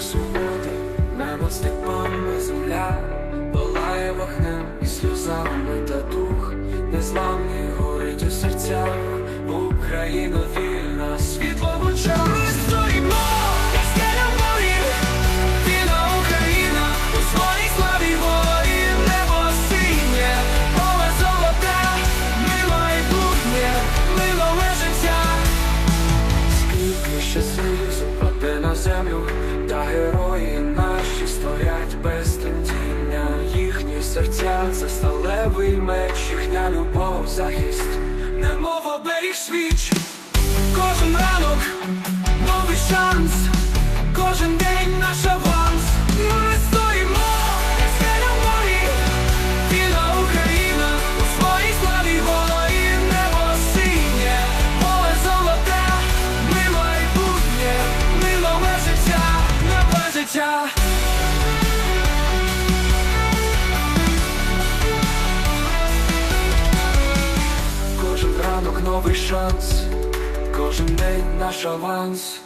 Суботи, води, небо степами земля, палає вогнем і сльозами та дух, незламний горить у серцях, Україна вільна, світло в очах. Щасливі западе на землю серця, це сталевий меч, їхня любов, захист, немов оберіг свіч, кожен ранок. Новий шанс, кожен день наш аванс.